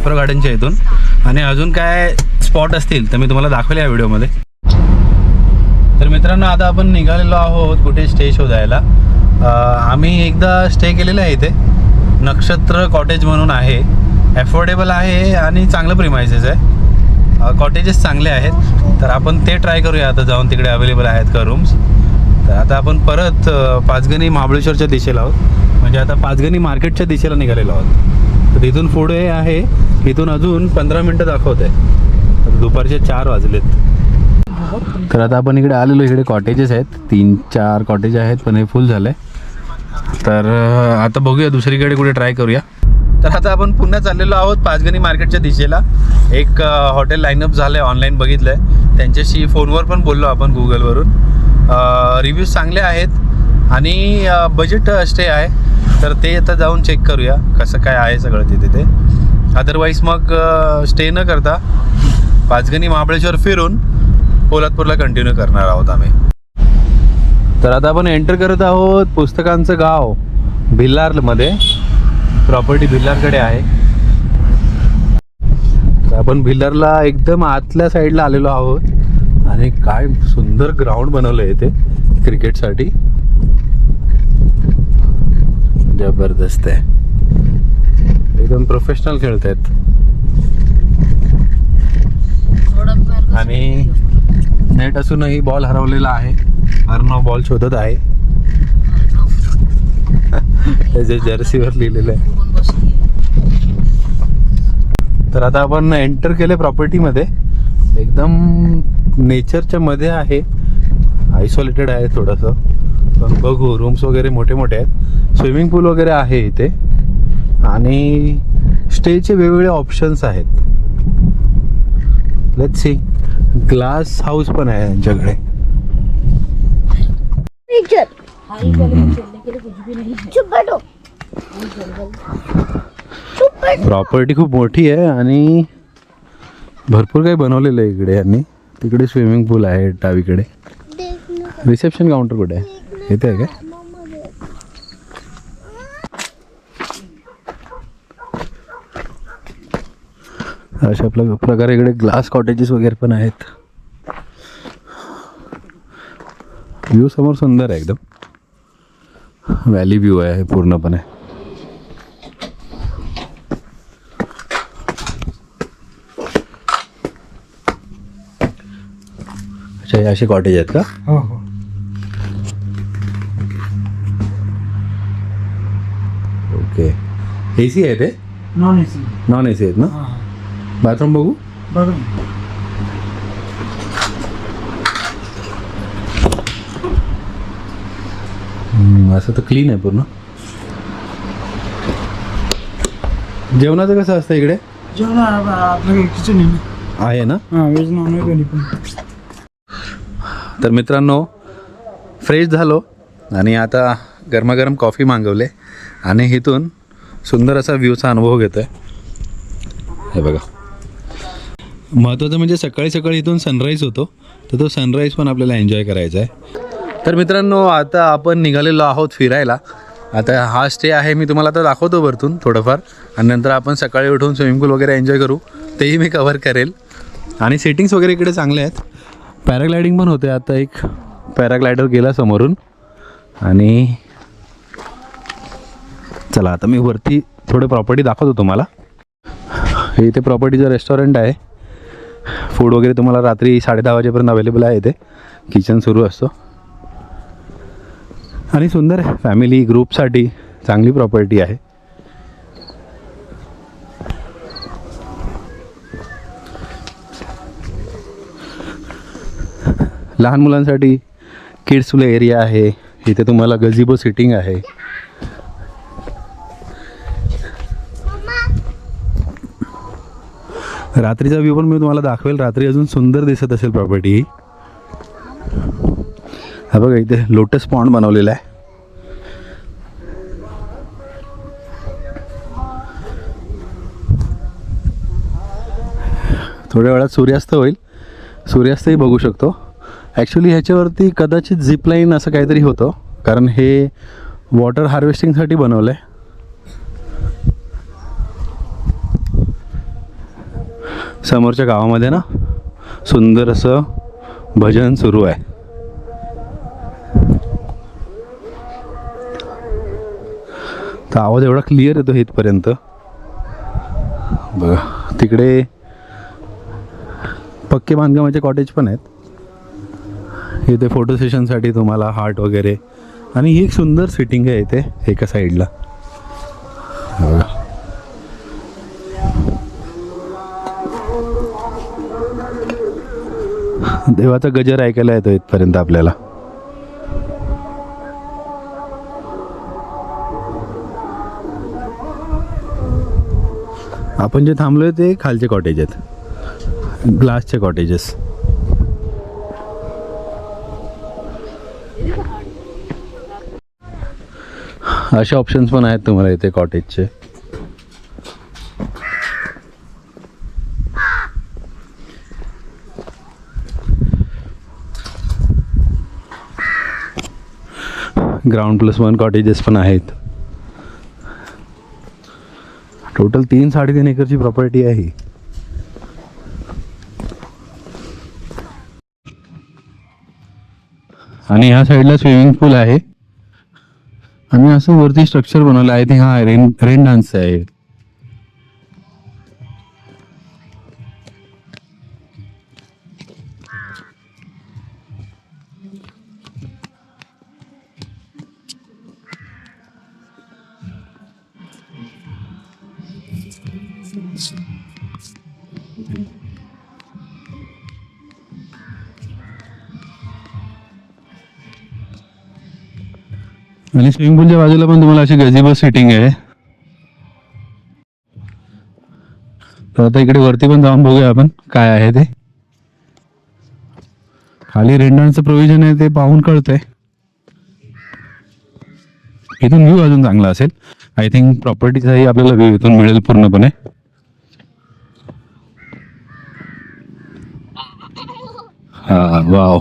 मॅप्रो गार्डनच्या इथून. आणि अजून काय स्पॉट असतील तर मी तुम्हाला दाखवले या व्हिडिओमध्ये. तर मित्रांनो आता आपण निघालेलो आहोत कुठे स्टे शोधायला. आम्ही एकदा स्टे केलेलं आहे इथे. नक्षत्र कॉटेज म्हणून आहे. ॲफोर्डेबल आहे आणि चांगलं प्रिमायसेस आहे. कॉटेजेस चांगले आहेत. तर आपण ते ट्राय करूया आता जाऊन तिकडे अवेलेबल आहेत का रूम्स तर आता आपण परत पाचगणी महाबळेश्वरच्या दिशेला आहोत. म्हणजे आता पाचगणी मार्केटच्या दिशेला निघालेलो आहोत. तर तिथून पुढे आहे इथून अजून पंधरा मिनटं दाखवत. आहे दुपारचे चार वाजलेत. तर आता आपण इकडे आलेलो इकडे कॉटेजेस आहेत. तीन चार कॉटेज आहेत पण हे फुल झालं तर आता बघूया दुसरीकडे कुठे ट्राय करूया. तर आता आपण पुन्हा चाललेलो आहोत पाचगणी मार्केटच्या दिशेला. एक हॉटेल लाईनअप झालं आहे ऑनलाईन बघितलं आहे त्यांच्याशी फोनवर पण बोललो आपण गुगलवरून रिव्ह्यूज चांगले आहेत. आणि बजेट स्टे आहे. तर ते आता जाऊन चेक करूया कसं काय आहे सगळं तिथे ते. अदरवाईज मग स्टे न करता पाचगणी महाबळेश्वर फिरून पोलादपूरला कंटिन्यू करणार आहोत आम्ही. तर आता आपण एंटर करत आहोत पुस्तकांचं गाव भिल्लारमध्ये. प्रॉपर्टी भिल्लारकडे आहे. तर आपण भिल्लारला एकदम आतल्या साईडला आलेलो आहोत. आणि काय सुंदर ग्राउंड बनवलं आहे इथे क्रिकेटसाठी जबरदस्त आहे. एकदम प्रोफेशनल खेळत आहेत आणि नेट असूनही बॉल हरवलेला आहे. अर्णव बॉल शोधत आहे. त्याच्या जर्सीवर लिहिलेलं आहे. तर आता आपण एंटर केले प्रॉपर्टीमध्ये एकदम नेचरच्या मध्ये आहे. आयसोलेटेड आहे थोडंसं. पण बघू रूम्स वगैरे मोठे मोठे आहेत. स्विमिंग पूल वगैरे आहे इथे. आणि स्टेचे वेगवेगळे ऑप्शन्स आहेत. लेट सी ग्लास हाऊस पण आहे यांच्याकडे. प्रॉपर्टी खूप मोठी आहे आणि भरपूर काही बनवलेलं आहे इकडे यांनी. तिकडे स्विमिंग पूल आहे डावीकडे. रिसेप्शन काउंटर कुठे आहे? इथे आहे काय अशा आपल्या प्रकारे इकडे ग्लास कॉटेजेस वगैरे पण आहेत. व्ह्यू समोर सुंदर आहे एकदम. व्हॅली व्ह्यू आहे पूर्णपणे. अच्छा हे असे कॉटेज आहेत का? हो हो. ए सी आहे ते non A C non A C आहेत ना? बाथरूम बघू? असं तर क्लीन आहे पूर्ण. जेवणाचं कसं असतं इकडे? जेवण किचन आहे ना. आहे ना? हां व्हेज नॉन व्हेज दोन्ही पण. तर मित्रांनो फ्रेश झालो आणि आता गरमागरम कॉफी मागवले. आणि इथून सुंदर असा व्ह्यूचा अनुभव घेतो आहे हे बघा. महत्त्वाचं म्हणजे सकाळी सकाळी इथून सनराईज होतो. तर तो सनराईज पण आपल्याला एन्जॉय करायचा आहे. तर मित्रांनो आता आपण निघालेलो आहोत फिरायला. आता हा स्टे आहे मी तुम्हाला आता दाखवतो वरतून थोडंफार. आणि नंतर आपण सकाळी उठून स्विमिंग पूल वगैरे एन्जॉय करू. तेही मी कवर करेल. आणि सेटिंग्स वगैरे इकडे चांगले आहेत. पॅराग्लायडिंग पण होते आता एक. पॅराग्लायडर गेला समोरून. आणि चला आता मी वरती थोडे प्रॉपर्टी दाखवतो तुम्हाला. हे इथे प्रॉपर्टीचं रेस्टॉरंट आहे. फूड वगैरे तुम्हाला रात्री साडे दहा वाजेपर्यंत अवेलेबल आहे इथे. किचन सुरू असतो. आणि सुंदर आहे. फॅमिली ग्रुपसाठी चांगली प्रॉपर्टी आहे. लहान मुलांसाठी किड्स प्ले एरिया आहे. इथे तुम्हाला गझिबो सिटिंग आहे. रात्रीचा व्ह्यू पण मी तुम्हाला दाखवेल. रात्री अजून सुंदर दिसत असेल प्रॉपर्टी ही हा बघा इथे लोटस पॉन्ड बनवलेला आहे. थोड्या वेळात सूर्यास्त होईल. सूर्यास्तही बघू शकतो. ॲक्च्युली ह्याच्यावरती कदाचित झिपलाईन असं काहीतरी होतं. कारण हे वॉटर हार्वेस्टिंगसाठी बनवलं आहे समोरच्या गावामध्ये ना सुंदर असं भजन सुरू आहे. तर आवाज एवढा क्लिअर येतो इथपर्यंत. बघा तिकडे पक्के बांधकामाचे कॉटेज पण आहेत. इथे फोटो सेशनसाठी तुम्हाला हार्ट वगैरे. आणि ही एक सुंदर सिटिंग आहे इथे एका साईडला बघा. देवाचा गजर ऐकायला येतो इथपर्यंत आपल्याला. आपण जे थांबलोय ते खालचे कॉटेज आहेत. ग्लासचे कॉटेजेस असे ऑप्शन्स पण आहेत तुम्हाला इथे कॉटेजचे ग्राउंड प्लस वन कॉटेजेस पण आहेत. टोटल तीन साडेतीन एकरची प्रॉपर्टी आहे. आणि ह्या साईडला स्विमिंग पूल आहे. आणि असं वरती स्ट्रक्चर बनवलं आहे. ते हा रेन रेन डान्स आहे. आणि स्विमिंग पूलच्या बाजूला पण तुम्हाला अशी गझिबो सिटिंग आहे. तर आता इकडे वरती पण जाऊन बघूया आपण काय आहे ते. खाली रेंडांचं प्रोव्हिजन आहे ते पाहून कळतंय. इथून व्ह्यू अजून चांगला असेल. आय थिंक प्रॉपर्टीचाही आपल्याला व्ह्यू इथून मिळेल पूर्णपणे. हा वाव.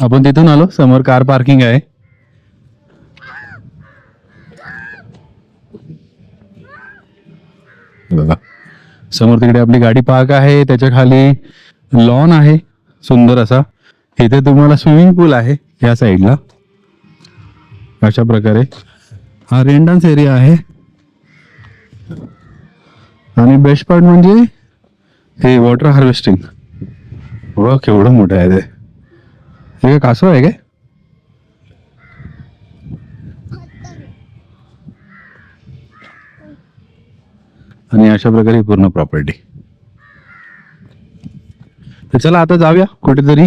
आपण तिथून आलो समोर कार पार्किंग आहे. बघा. समोर तिकडे आपली गाडी पार्क आहे त्याच्याखाली लॉन आहे सुंदर असा. इथे तुम्हाला स्विमिंग पूल आहे या साईडला अशा प्रकारे. हा रेंडान्स एरिया आहे. आणि बेस्ट पार्ट म्हणजे हे वॉटर हार्वेस्टिंग बघा केवढं मोठं आहे ते. हे काय कासव आहे काय? आणि अशा प्रकारे पूर्ण प्रॉपर्टी तर चला आता जाऊया कुठेतरी.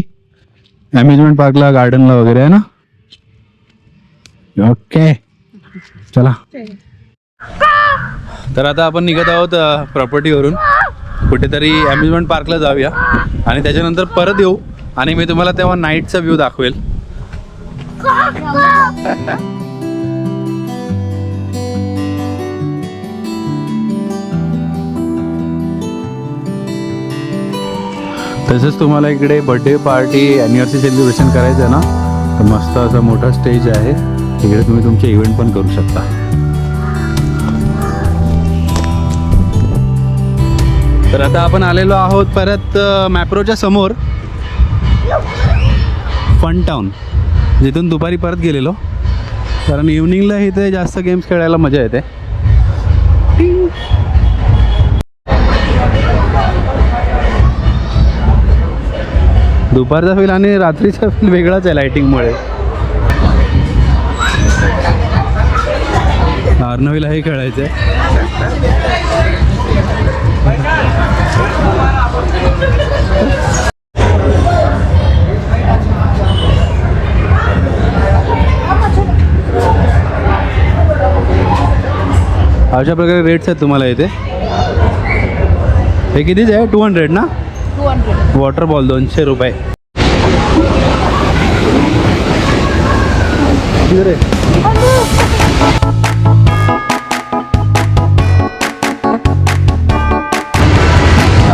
अम्युजमेंट पार्कला गार्डनला वगैरे आहे ना? ओके चला. तर आता आपण निघत आहोत प्रॉपर्टीवरून कुठेतरी अम्युजमेंट पार्कला जाऊया. आणि त्याच्यानंतर परत येऊ. आणि मी तुम्हाला तेव्हा नाईटचा व्ह्यू दाखवेल. तसंच तुम्हाला इकडे बर्थडे पार्टी अॅनिव्हर्सरी सेलिब्रेशन करायचं आहे ना? तर मस्त असा मोठा स्टेज आहे. तिकडे तुम्ही तुमचे इव्हेंट पण करू शकता. तर आता आपण आलेलो आहोत परत मॅप्रोच्या समोर फन टाऊन जिथून दुपारी परत गेलेलो. कारण इव्हनिंगला इथे जास्त गेम्स खेळायला मजा येते. दुपारचा फील आणि रात्रीचा फील वेगळाच आहे लायटिंगमुळे अर्नवीला हे खेळायचं आहे अशा प्रकारे रेट्स आहेत तुम्हाला इथे. हे कितीच आहे? टू हंड्रेड ना? टू हंड्रेड वॉटर बॉल दोनशे रुपये. किती रे?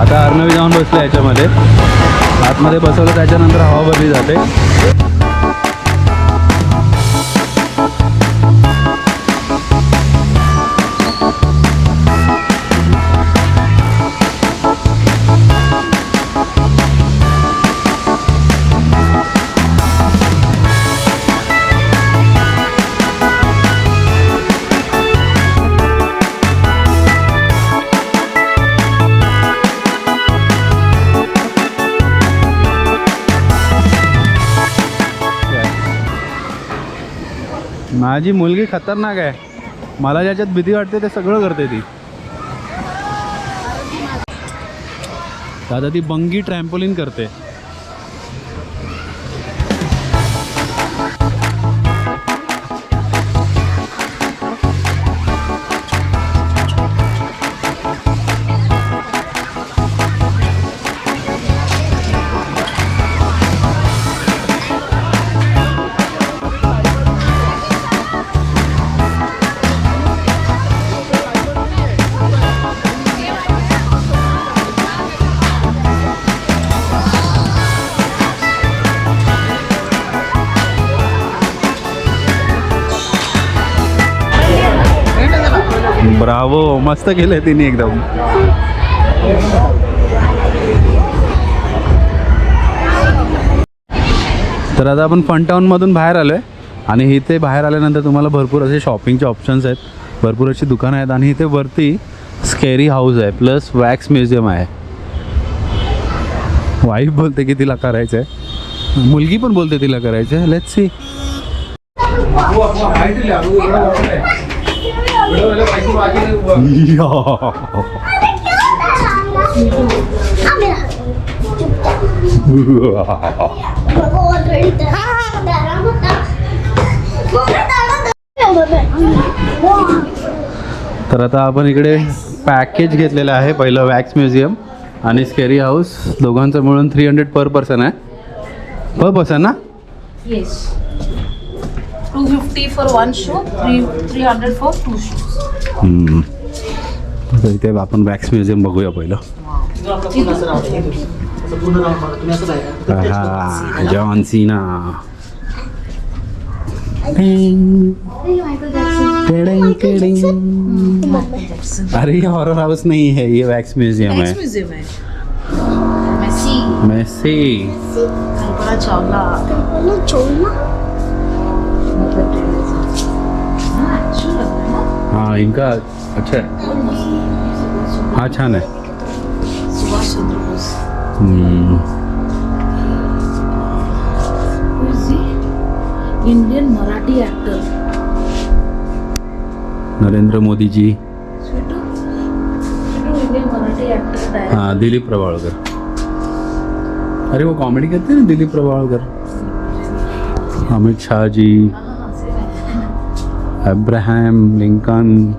आता अर्णवी जाऊन बसले याच्यामध्ये. आतमध्ये बसवलं त्याच्यानंतर हवा भरली जाते. माझी मुलगी खतरनाक आहे. मला ज्याच्यात भीती वाटते ते सगळं करते ती. दादा ती बंगी ट्रॅम्पोलिन करते. मस्त केलंय तिने एकदम. तर आता आपण फन टाऊनमधून बाहेर आलो आहे आणि इथे बाहेर आल्यानंतर तुम्हाला भरपूर असे शॉपिंगचे ऑप्शन्स आहेत. भरपूर अशी दुकानं आहेत आणि इथे वरती स्केरी हाऊस आहे प्लस वॅक्स म्युझियम आहे. वाईफ बोलते की तिला करायचं आहे मुलगी पण बोलते तिला करायचं आहे लेट्स सी तर आता आपण इकडे पॅकेज घेतलेलं आहे पहिलं वॅक्स म्युझियम आणि स्केरी हाऊस दोघांचं मिळून थ्री हंड्रेड पर पर्सन आहे. पर पर्सन ना? Yes. 250 for one show, three 300 for two shows. हम्म. तर इथे आपण वॅक्स म्युझियम बघूया पहिलं। हा जॉन सीना अरे ये हॉरर हाउस नहीं है ये वैक्स म्यूज़ियम है। Museum है। Messi, Messi Kalpana Chawla. हाँ, है? हाँ इनका अच्छा है हाँ छान है Bose he? Indian Marathi actor. Narendra Modi ji Sweetu? Sweetu Indian Marathi actor. director. हाँ दिलीप प्रभावळकर अरे वो कॉमेडी करते हैं ना दिलीप प्रभावळकर अमित शाह जी हाँ, है. Abraham Lincoln?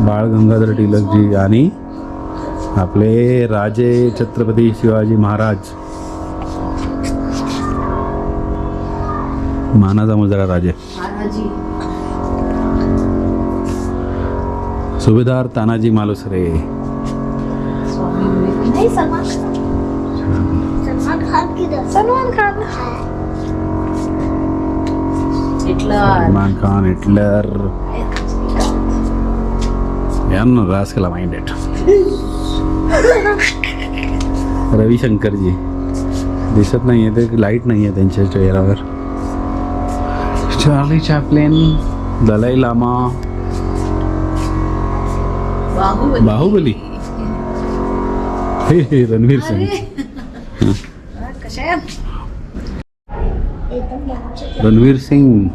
बाळ गंगाधर टिळक जी आणि आपले राजे छत्रपती शिवाजी महाराज. मानाचा मुजरा राजे. सुभेदार तानाजी मालुसरे. सलमान खान सलमान खान हिटलर यांना रासकेला माइंडेड रविशंकरजी दिसत नाहीये ते लाइट नाहीये त्यांच्या चेहऱ्यावर. Charlie Chaplin Dalai Lama. Baahubali. Baahubali. हे हे रणवीर सिंग. रणवीर सिंग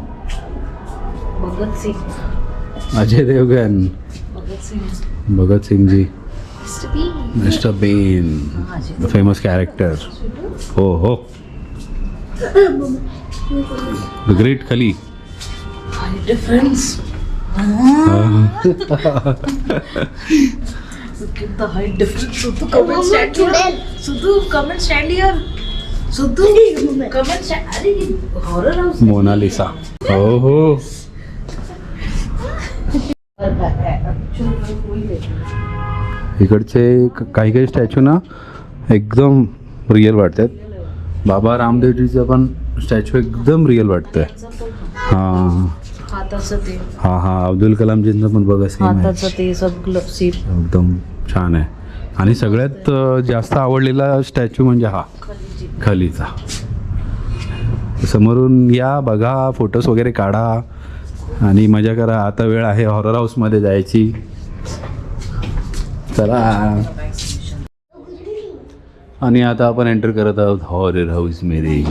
भगत सिंग अजय देवगन भगत सिंग भगत सिंग जी. मिस्टर बेन हाँ. द फेमस कॅरेक्टर हो हो the great Khali at the height difference. Sudhu, come and stand here. Sudhu, come and stand here. Mona Lisa. हो हो. इकडचे काही काही स्टॅच्यू ना एकदम रिअल वाटतात. बाबा रामदेवजीचं पण स्टॅच्यू एकदम रिअल वाटतंय. हां. हां हां. अब्दुल कलामजींचं पण बघा एकदम छान आहे. आणि सगळ्यात जास्त आवडलेला स्टॅच्यू म्हणजे हा. खाली जा. समोरून या बघा फोटोज वगैरे काढा आणि मजा करा. आता वेळ आहे हॉरर हाऊसमध्ये जायची. चला. आणि आता आपण एंटर करत आहोत हॉरर हाऊस मेरे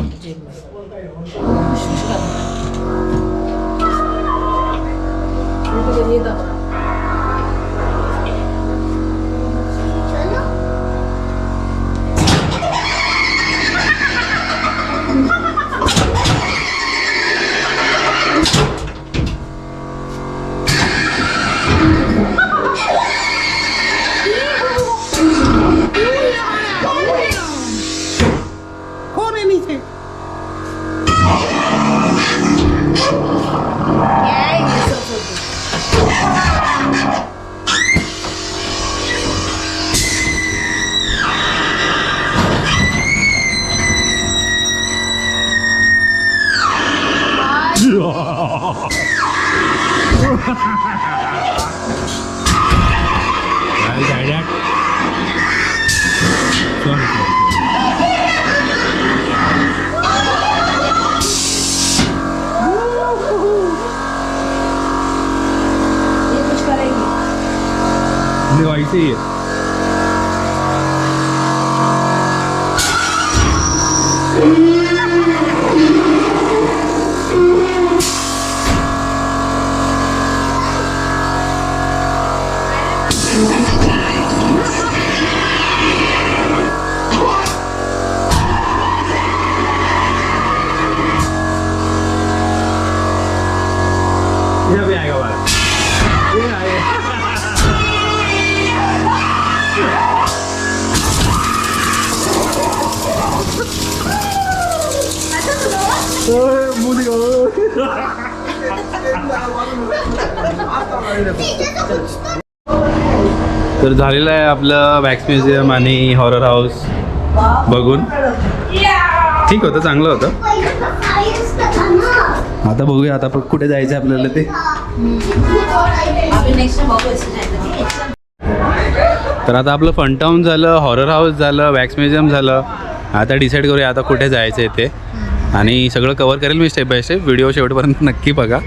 वैसे ही है ये तर झालेलं आहे आपलं वॅक्स म्युझियम आणि हॉरर हाऊस बघून. ठीक होतं चांगलं होतं. आता बघूया आता कुठे जायचं आहे आपल्याला ते? तर आता आपलं फन टाऊन झालं हॉरर हाऊस झालं वॅक्स म्युझियम झालं. आता डिसाईड करूया आता कुठे जायचं आहे ते. आणि सगळं कवर करेल मी स्टेप बाय स्टेप व्हिडिओ शेवटपर्यंत नक्की बघा.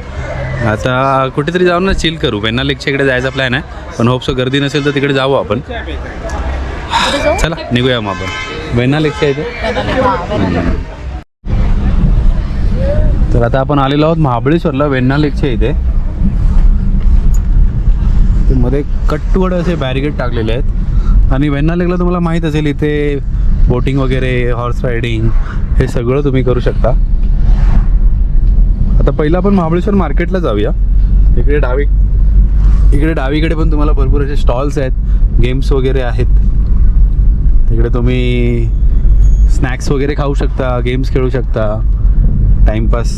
आता कुठेतरी जाऊन ना चिल करू. वेन्ना लेकच्या इकडे जायचा प्लॅन आहे. पण होप्स गर्दी नसेल तर तिकडे जाऊ आपण. चला निघूया मग आपण. वेन्ना लेकच्या इथे. तर आता आपण आलेलो आहोत महाबळेश्वरला वेण्णा लेकच्या इथे. ते मध्ये कट्टवड असे बॅरिगेड टाकलेले आहेत. आणि वेन्नालेकला तुम्हाला माहीत असेल इथे बोटिंग वगैरे हॉर्स रायडिंग हे सगळं तुम्ही करू शकता. आता पहिलं आपण महाबळेश्वर मार्केटला जाऊया. इकडे डावी इकडे डावीकडे पण तुम्हाला भरपूर असे स्टॉल्स आहेत गेम्स वगैरे आहेत. तिकडे तुम्ही स्नॅक्स वगैरे खाऊ शकता गेम्स खेळू शकता टाईमपास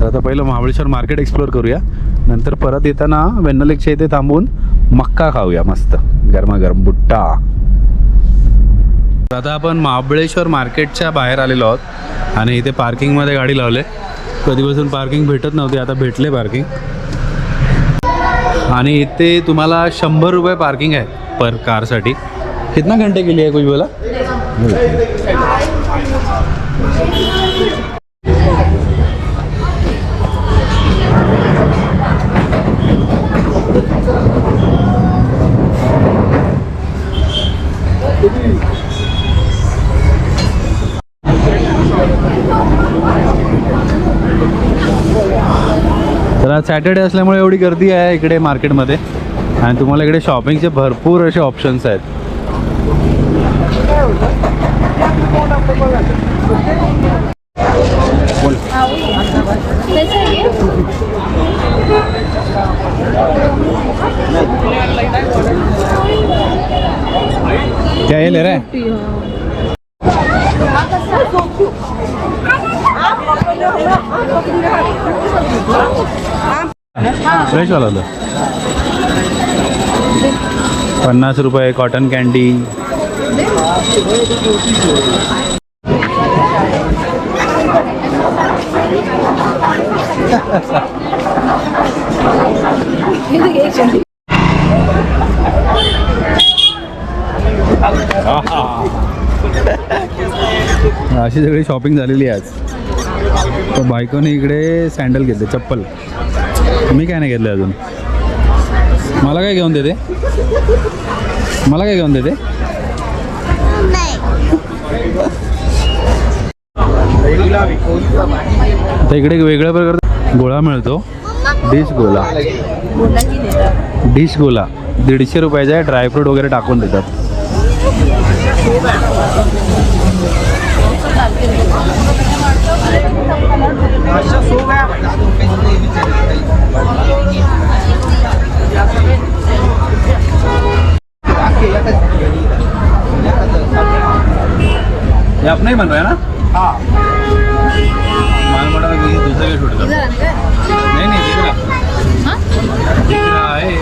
तर आता पहिलं महाबळेश्वर मार्केट एक्सप्लोअर करूया. नंतर परत येताना वेन्नलेकच्या इथे थांबून मक्का खाऊया मस्त. गरमागरम बुट्टा. तर आता आपण महाबळेश्वर मार्केटच्या बाहेर आलेलो आहोत आणि इथे पार्किंगमध्ये गाडी लावले. कधीपासून पार्किंग भेटत नव्हती आता भेटले पार्किंग आणि इथे तुम्हाला शंभर रुपये पार्किंग आहे पर कारसाठी कितना घंटे केली आहे कुछ बोला? सॅटर्डे असल्यामुळे एवढी गर्दी आहे इकडे मार्केटमध्ये. आणि तुम्हाला इकडे शॉपिंगचे भरपूर असे ऑप्शन्स आहेत. क्या ये ले रहे हैं? फ्रेशवाला होतं पन्नास रुपये कॉटन कॅन्डी अशी सगळी शॉपिंग झालेली आहे आज. तर बायकोने इकडे सँडल घेतले चप्पल. मी काय नाही घेतलं अजून? मला काय घेऊन देते? मला काय घेऊन देते? तर इकडे वेगळ्या प्रकारचा गोळा मिळतो. डिश गोला. डिश गोला. दीडशे रुपयाचा आहे. ड्रायफ्रूट वगैरे टाकून देतात. ये अपना ही बन रहा है ना? हाँ। माल मड़ा में किसी दूसरे का शूट कर नहीं नहीं दिख रहा दिख रहा है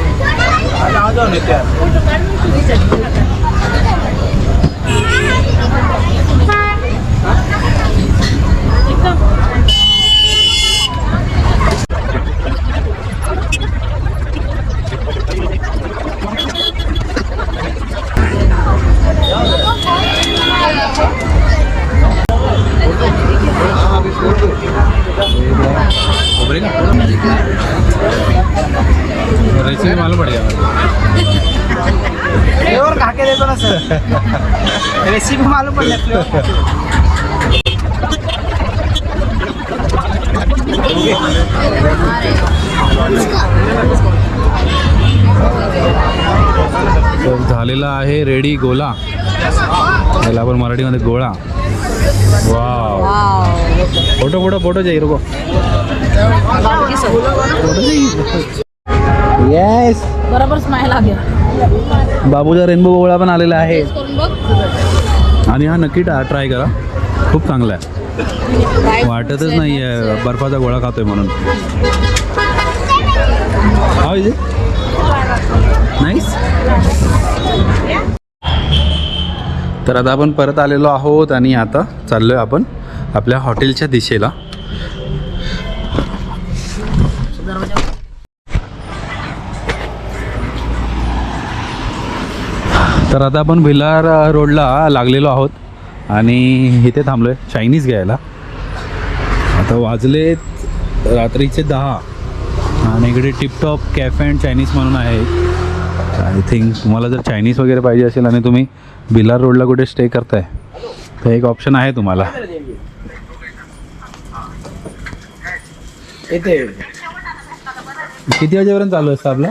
आ जाओ नित्या। झालेला आहे रेडी गोला. त्याला आपण मराठीमध्ये गोळा. वाव. फोटो फोटो फोटो जाईल रुको येस बरोबर स्माईल आ गया बाबूचा रेनबो गोळा पण आलेला आहे. आणि हा नक्की ट्राय करा. खूप चांगला आहे. वाटतच नाही आहे बर्फाचा गोळा खातोय म्हणून. हा इज नाईस तर आता आपण परत आलेलो आहोत आणि आता चाललोय आपण आपल्या हॉटेलच्या दिशेला. तर आता आपण भिलार रोडला लागलेलो आहोत आणि इथे थांबलो आहे चायनीज घ्यायला. आता वाजलेत रात्रीचे दहा आणि इकडे टिपटॉप कॅफे अँड चायनीज म्हणून आहे. आय थिंक तुम्हाला जर चायनीज वगैरे पाहिजे असेल आणि तुम्ही भिलार रोडला कुठे स्टे करताय तर एक ऑप्शन आहे तुम्हाला. किती वाजेपर्यंत चालू असतं आपलं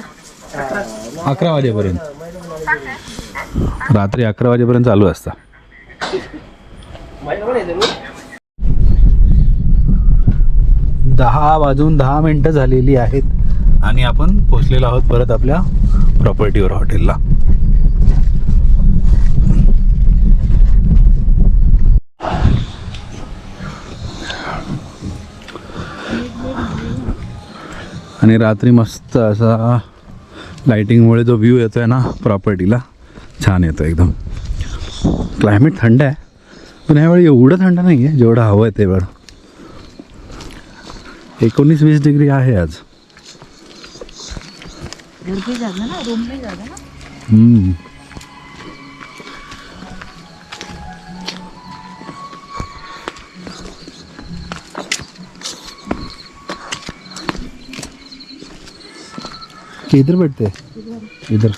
अकरा वाजेपर्यंत. रात्री अकरा वाजेपर्यंत चालू असता. दहा वाजून दहा मिनटं झालेली आहेत आणि आपण पोचलेलो आहोत परत आपल्या प्रॉपर्टीवर हॉटेलला आणि रात्री मस्त असा लाईटिंगमुळे जो व्ह्यू येतो आहे ना प्रॉपर्टीला छान येतो एकदम. क्लायमेट थंड आहे पण ह्यावेळी एवढं थंड नाही आहे जेवढं हवं आहे तेवढं एकोणीस वीस डिग्री आहे आज. घर पे जाना ना रूम में जाना ना? हम्म. कि इधर बैठते? इधर.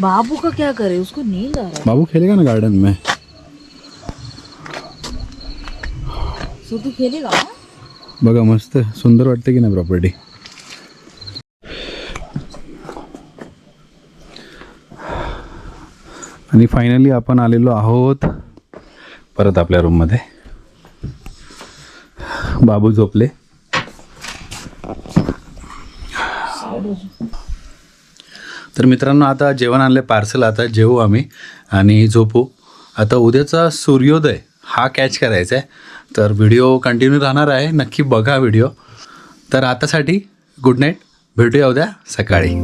बाबू का क्या करे? उसको नींद आ रहा बाबू खेलेगा ना गार्डन में? है सो तू खेलेगा? हाँ? बघा मस्त. सुंदर वाटते की नाही प्रॉपर्टी आणि फायनली आपण आलेलो आहोत परत आपल्या रूममध्ये बाबू झोपले. तर मित्रांनो आता जेवण आणले पार्सल आता जेवू आम्ही. आणि झोपू. आता उद्याचा सूर्योदय हा कॅच करायचा आहे तर व्हिडिओ कंटिन्यू राहणार आहे. नक्की बघा व्हिडिओ तर आतासाठी गुड नाईट भेटूया उद्या सकाळी.